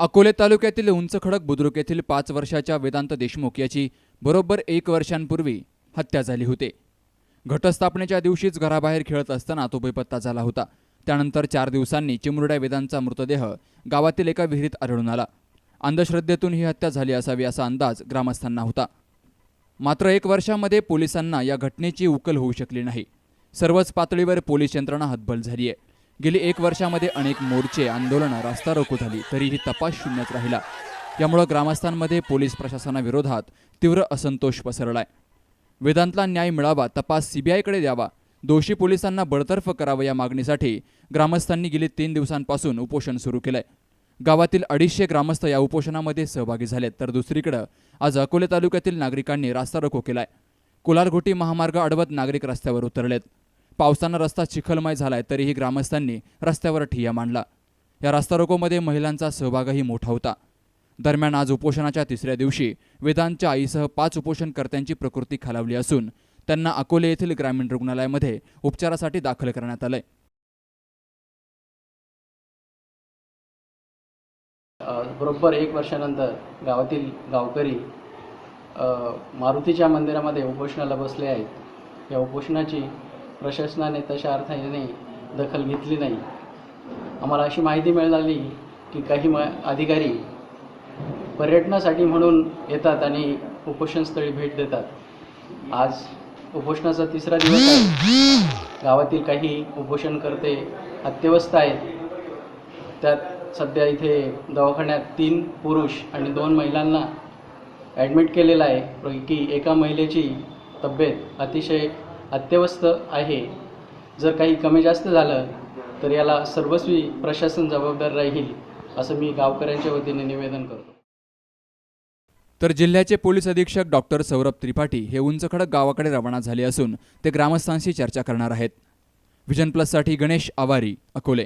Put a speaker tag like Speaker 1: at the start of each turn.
Speaker 1: अकोले तालुक्यातील उंच खडक बुद्रुक येथील पाच वर्षाच्या वेदांत देशमुख याची बरोबर एक वर्षांपूर्वी हत्या झाली होती. घटस्थापनेच्या दिवशीच घराबाहेर खेळत असताना तो बेपत्ता झाला होता. त्यानंतर चार दिवसांनी चिमुरड्या वेदांचा मृतदेह गावातील एका विहिरीत आढळून आला. अंधश्रद्धेतून ही हत्या झाली असावी असा अंदाज ग्रामस्थांना होता. मात्र एक वर्षामध्ये पोलिसांना या घटनेची उकल होऊ शकली नाही. सर्वच पातळीवर पोलीस यंत्रणा हतबल झाली आहे गेली एक वर्षामध्ये अनेक मोर्चे आंदोलनं रास्ता रोको झाली तरीही तपास शून्यच राहिला. यामुळं ग्रामस्थांमध्ये पोलीस प्रशासनाविरोधात तीव्र असंतोष पसरलाय. वेदांतला न्याय मिळावा तपास सीबीआयकडे द्यावा दोषी पोलिसांना बडतर्फ करावं या मागणीसाठी ग्रामस्थांनी गेली तीन दिवसांपासून उपोषण सुरू केलंय. गावातील अडीचशे ग्रामस्थ या उपोषणामध्ये सहभागी झालेत तर दुसरीकडं आज अकोले तालुक्यातील नागरिकांनी रास्ता रोको केलाय. कोलारघोटी महामार्ग अडवत नागरिक रस्त्यावर उतरलेत. पावसानं रस्ता चिखलमय झालाय तरीही ग्रामस्थांनी रस्त्यावर ठिय्या मांडला. या रस्ता रोकोमध्ये महिलांचा सहभागही मोठा होता. दरम्यान आज उपोषणाच्या तिसऱ्या दिवशी वेदांतच्या आईसह पाच उपोषणकर्त्यांची प्रकृती खालावली असून त्यांना अकोले येथील ग्रामीण रुग्णालयामध्ये उपचारासाठी दाखल करण्यात आलंय.
Speaker 2: बरोबर एक वर्षानंतर गावातील गावकरी मारुतीच्या मंदिरामध्ये उपोषणाला बसले आहेत. या उपोषणाची प्रशासनाने तशा अर्थाने दखल घेतली नाही. आम्हाला अशी माहिती मिळाली की काही म अधिकारी पर्यटनासाठी म्हणून येतात आणि उपोषणस्थळी भेट देतात. आज उपोषणाचा तिसरा दिवस आहे. गावातील काही उपोषणकर्ते अत्यवस्थ आहेत. त्यात सध्या इथे दवाखान्यात तीन पुरुष आणि दोन महिलांना ॲडमिट केलेलं आहे. पैकी एका महिलेची तब्येत अतिशय अत्यवस्थ आहे. जर काही कमी जास्त झालं तर याला सर्वस्वी प्रशासन जबाबदार राहील असं मी गावकऱ्यांच्या वतीने निवेदन करतो.
Speaker 1: तर जिल्ह्याचे पोलीस अधीक्षक डॉक्टर सौरभ त्रिपाठी हे उंचखडक गावाकडे रवाना झाले असून ते ग्रामस्थांशी चर्चा करणार आहेत. विजन प्लससाठी गणेश आवारी अकोले.